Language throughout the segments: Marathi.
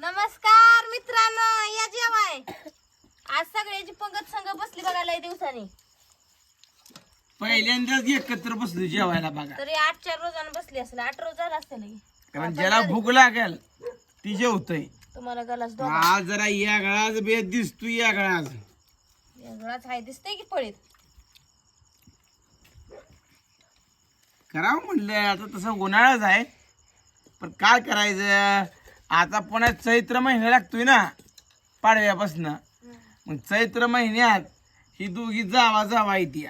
नमस्कार मित्रांनो या जेवाय. आज सगळ्याची पंगत संघ बसली बघायला या दिवसांनी. पहिल्यांदाच एकत्र बसलो जेवायला बघा. तरी आठ चार रोजानं बसली असेल आठ रोज झाला असेल ही. कारण ज्याला भूक लागेल ती जेवतय. तुम्हाला गलास आज जरा यागळाच बेत दिसतोय यागळाच. वेगळाच हाय दिसतंय की पळीत? करावं म्हणलं आता तसं उन्हाळाच आहे. पण काय करायचं? आता पुन्हा चैत्र महिना लागतोय ना पाडव्यापासून. मग चैत्र महिन्यात ही दोघी जावा जावा येते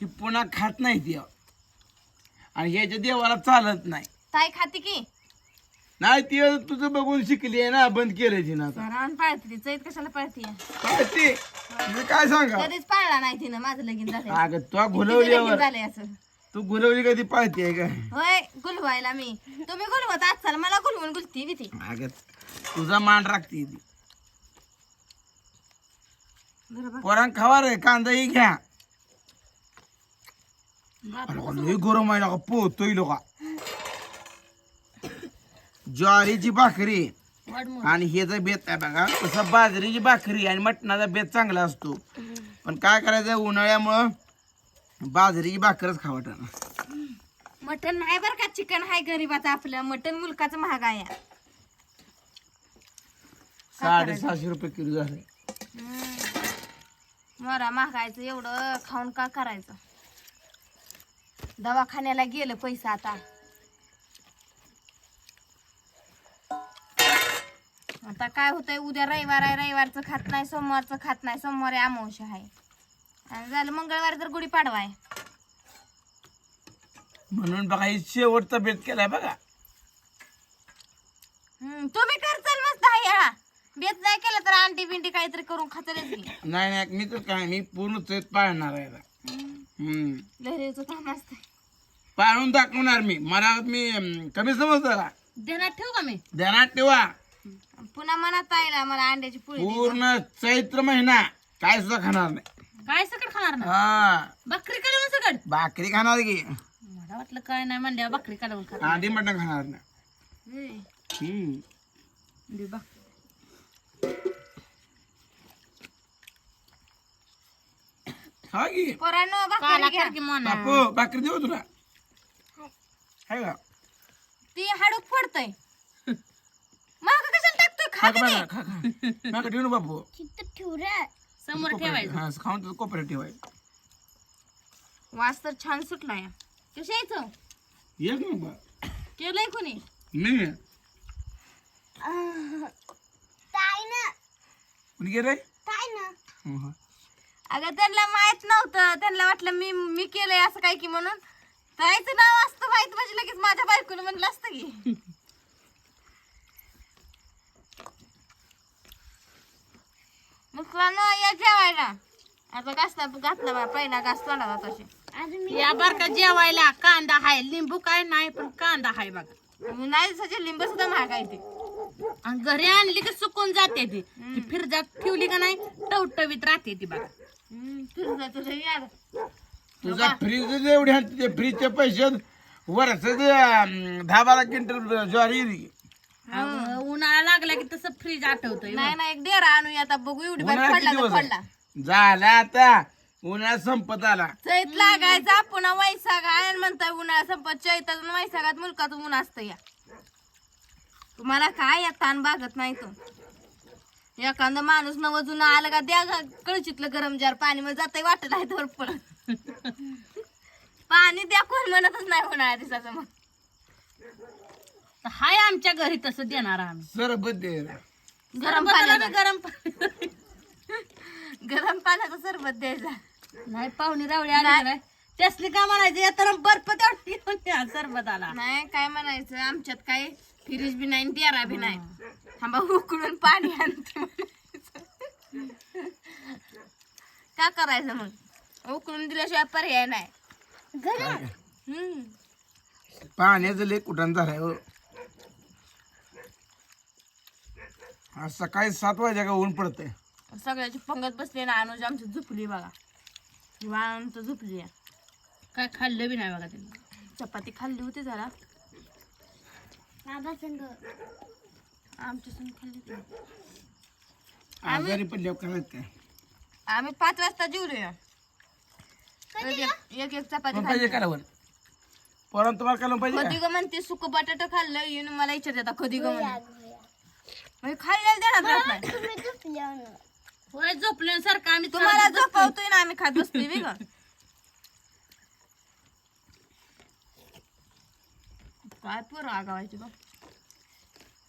ही पुन्हा खात नाही ती आणि ह्याच्या देवाला चालत नाही. ताई खाती की? नाही ती तुझं बघून शिकली आहे ना बंद केलंय तिनं आता. रान पाळते चैत कशाला पाळते काय ते काय सांगा कधीच पाळला नाही तिनं माझं लगीन झालंय. अगं तुला लगीन घुलवल्यावर. झालंय असं? तू घुलवली कधी पाळते का होय गुलवायला मी. तुम्ही गुलवत आजचाल मला गुलवून गुलती भीती. अगं तुझा मान राखते ती. पोरांग खावा रे कांदा ही घ्या लई गरम आहे का पोहतोय लोका ज्वारीची भाकरी. आणि ह्याचा बेत आहे बघा तसं बाजरीची भाकरी आणि मटणाचा बेत चांगला असतो. पण काय करायचं उन्हाळ्यामुळं बाजरीची भाकरच खावट मटन नाही बरं का चिकन हाय गरीबाचं आपलं. मटन मुलकाचं महाग आहे. साडेसहाशे रुपये किलो झाले. मरा महागायचं एवढं खाऊन का करायचं? दवाखान्याला गेलं पैसा आता. आता काय होतंय उद्या रविवार आहे रविवारचं खात नाही सोमवारचं खात नाही सोमवारी अमावस्या आहे. आणि झालं मंगळवारी तर गुढी पाडवा आहे. म्हणून बघा ही शेवटचा बेत केलाय बघा. हम्म, तुम्ही करचाल मस्त आहे हा बेत नाही केलं तर आंटी बिंटी काहीतरी करून खातलेच की. नाही नाही मी तर काय मी पूर्ण चैत पाळणार आहे आता. हम्म. लहरीचं काम असतं पाळून दाखवणार मी. मला मी अं, कमी समजतो ध्यानात ठेवू का मी? ध्यानात ठेवा. पुन्हा मनात आईला मला अंड्याची पोळी. पूर्ण चैत्र महिना. काय सुद्धा खाणार नाही. काय सकट खाणार ना हा. बकरी सकट? भाकरी खाणार की. मला वाटलं काय नाही म्हणल्या बकरी काढून खा आधी मटण खाणार. नाही हम्म. हा की. पोरांनो भाकरी घ्या. बापू भाकरी देऊ तुला. का? ती हाडूक फोडतय. मग कशाला टाकतोय? खा खा का की बघा, खा खा. नका ठेवू ना बापू. समोर ठेवायचं. हा खाऊन तर कोपऱ्यात ठेवायचं. वास तर छान सुटलाय. कशा यायचं एक नंबर. केलंय कोणी? मी? कुणी गेले हं, हं. अगं त्यांना माहीत नव्हतं. त्यांना वाटलं मी मी केलंय असं काय की म्हणून. ताईचं नाव असतं माहीत म्हणजे लगेच माझ्या बायकोनं म्हणलं असतं की. मित्रांनो या जेवायला आता घासला घातला बा पहिला घास तोंडाला तसे या बारका जेवायला कांदा हाय लिंबू काय नाही पण कांदा हाय बघा नाही सचे लिंब सुद्धा महाग आहे ते आणि घरी आणली की सुकून जाते ती फिरजात ठेवली का नाही टवटवीत राहते ती बघा हम्म, तुझं तुझं यार तुझा फ्रीज एवढे ते फ्रीजचे पैसे वर्ष दहा बारा क्विंटल ज्वारी उन्हाळा लागला की तसं फ्रीज आठवतोय नाही ना एक डेरा आणूया आता बघू एवढी उन्हाळा पडला किती तर दिवस पडला. आहे? झाला आता उन्हाळा संपत आला. चैत लागायचा पुन्हा वैशाख आहे आणि म्हणताय उन्हाळा संपत चैतात आणि वैशाखात मुलकात ऊन असतं या. तुम्हाला काय या ताण बागत नाही तो. एखादा माणूस न वजून आलं का द्या ग- कळशीतलं गरम जार पाणी मग जातंय वाटत आहे तर पडत. पाणी द्या कोण म्हणतच नाही उन्हाळ्या दिवसाचं मग. तर हाय आमच्या घरी तसं देणार आम्ही. सरबत दे गरम पाण्याचं गरम पाणी. गरम पाण्याचं सरबत द्यायचा. नाही पाहुणे रावळे आले नाही. त्यासली का म्हणायचं? या तर बर्फ तेवढं घेऊन या सरबताला नाही काय म्हणायचं? आमच्यात काय फ्रीज बी नाही डेरा बी नाही. थांबा उकळून पाणी आणते. का करायचं मग? उकळून दिल्याशिवाय पर्याय नाही. हम्म. पाण्याचं लय कुठं झालंय हो आज सकाळी सात वाजता का ऊन पडतंय. सगळ्याची पंगत बसली ना अनुज आमची झुपली बघा. निवांत झुपली आहे. काय खाल्लं बी नाही बघा त्यांनी. चपाती खाल्ली होती जरा. आमच्या संग खाल्ली की. आजारी पडल्यावर करायचं काय आम्ही पाच वाजता जेवलोय. एक एक- एक एक चपाती मग पाहिजे खाल्ली. कालवण पोरांना तुम्हाला पाहिजे कधी? ग म्हणते सुक बटाटा खाल्लं येऊन मला विचारते आता कधी ग म्हणे म्हणजे खायला देणार राहत नाही होय झोपल्यासारखं आम्ही तुम्हाला चालत बसतोय. झोपवतोय ना आम्ही खात बसतोय बी ग काय पोरं आगावायची ग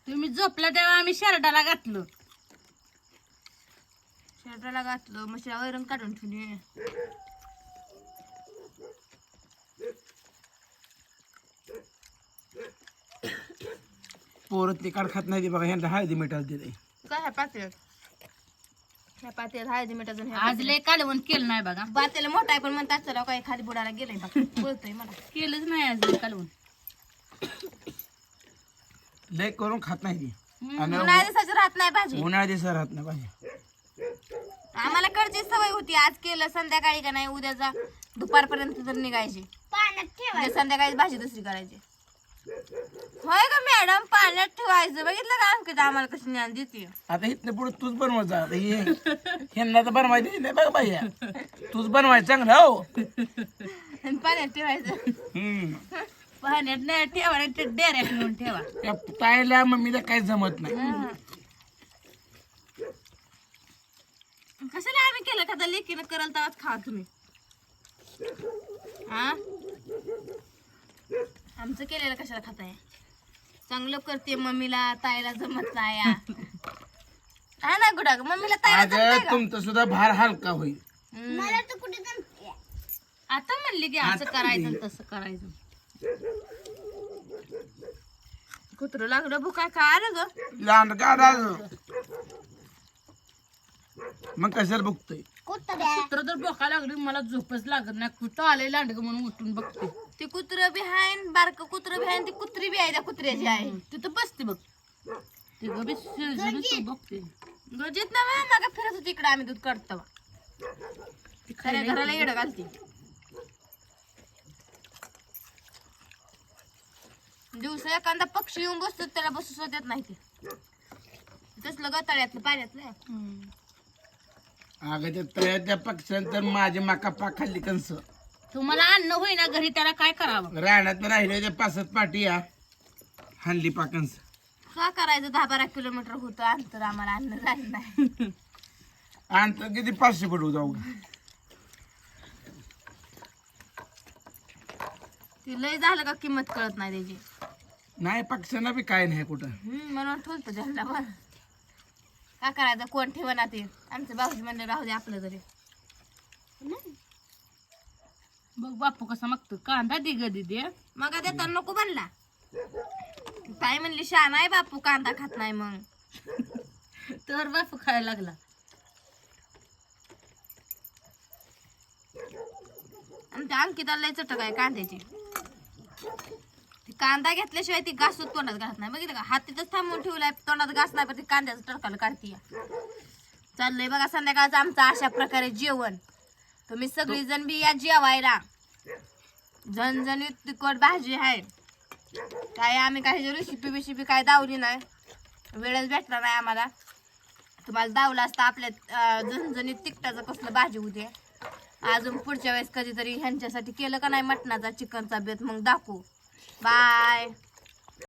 तुम्ही झोपला तेव्हा आम्ही शर्टाला घातलो. शर्टाला घातलं मशीला वैरण काढून ठेवली. पोरं ते काढ खात नाही ते बघा ह्यांना हळदी मिठाला दिले काय ह्या पातेल्यात. ह्या पातेल्यात हळदी मिठाचं आणि ह्या आज लय कालवण केलं नाही बघा. पातेलं मोठा आहे पण म्हणतात चला काय खाली बुडाला गेलंय बघ. बोलतोय मला. केलंच नाही आज लय कालवण लय करून खात नाही ती. आणि उन्हाळ्या दिवसाचं राहत नाही भाजी. उन्हाळ्या दिवसात राहत नाही पाहिजे आम्हाला कडची सवय होती आज केलं संध्याकाळी का नाही उद्याचा दुपारपर्यंत तर निघायची. उद्या संध्याकाळी भाजी दुसरी करायची. होय का मॅडम पाण्यात ठेवायचं. बघितलं का अंकित आम्हाला कशी ज्ञान देते? आता इथनं पुढे तूच बनवत जा. आता हे ह्यांना तर बनवायचं नाही बघ बाई तूच बनवायचं चांगलं हो. आणि पाण्यात ठेवायचं. हम्म. पाण्यात नाही ठेवा नाही ते डेऱ्यात नेऊन ठेवा. त्या ताईला मम्मीला काही जमत नाही. कशाला आम्ही केलं का? लेकीनं करल तेव्हाच खा तुम्ही. हा आमचं केलेलं कशाला खाताय चांगलं करते मम्मीला ताईला जमत नाही हा. हा ना गुडा मम्मीला ताईला जमतंय अगं का? तुमचा सुद्धा भार हलका होईल हम्म. आता म्हणली की असं आता करायचं. आणि तसं करायचं कुत्रं लागलं भुका का आलं ग लहान का राज मग कशाला बघतोय कुत्र बोका लागली मला झोपच लागत नाही. कुठं आले लांडग म्हणून उठून बघते. ते कुत्र बी हाय बारक कुत्र बी हाय ती कुत्री बी आहे त्या कुत्र्याची आहे. तिथं बसते बघ. ते गबी बघते. गजेत ना मागा फिरत होती इकडे आम्ही दूध काढतो खऱ्या घराला येडं घालते. दिवसा एखादा पक्षी येऊन बसतो त्याला बसू देत नाही ते. तसलं गताळ्यातलं पाण्यातलं. अगं त्या तळ्याच्या पक्षांतर माझी माका पाक खाल्ली कंस. तुम्हाला अन्न होईना घरी त्याला काय करावं? रानात राहिले त्या पाचत पाठी या. हाणली पाकंस का करायचं? दहा बारा किलोमीटर होतं अंतर आम्हाला अन्न जात नाही. आणि तर किती? पाचशे फूट जाऊ ती लय झालं का किंमत कळत नाही त्याची. नाही पक्षांना बी काय नाही कुठं. हम्म, ठेवतो त्यांना पण. का करायचं? कोण ठेवना ते? आमचं भाऊजी म्हणलं राहू दे आपलं तरी. बघ बापू कसा मागतो कांदा दे ग दिदी मग देताना नको बनला. ताई म्हणली शहा नाही बापू कांदा खात नाही मग. तर बापू खायला लागला. आमच्या अंकिता लय चटक आहे कांद्याची. कांदा घेतल्याशिवाय ती घास तोंडात घालत नाही. बघितलं का? हातीचं थांबून ठेवलाय तोंडात घास नाही पण ती कांद्याचं टरकाला काढती. चाललंय बघा संध्याकाळचं आमचं अशा प्रकारे जेवण. तुम्ही सगळी जण बी या जेवायला. झणझणीत तिखट भाजी आहे. काय आम्ही काही रेसिपी बिशिपी काय दावली नाही. वेळच भेटला नाही आम्हाला. तुम्हाला दावलं असतं आपल्या झणझणीत तिखटाचं कसलं भाजी होते अजून पुढच्या वेळेस कधीतरी ह्यांच्यासाठी केलं का नाही मटणाचा चिकनचा बेत मग दाखवू. Bye.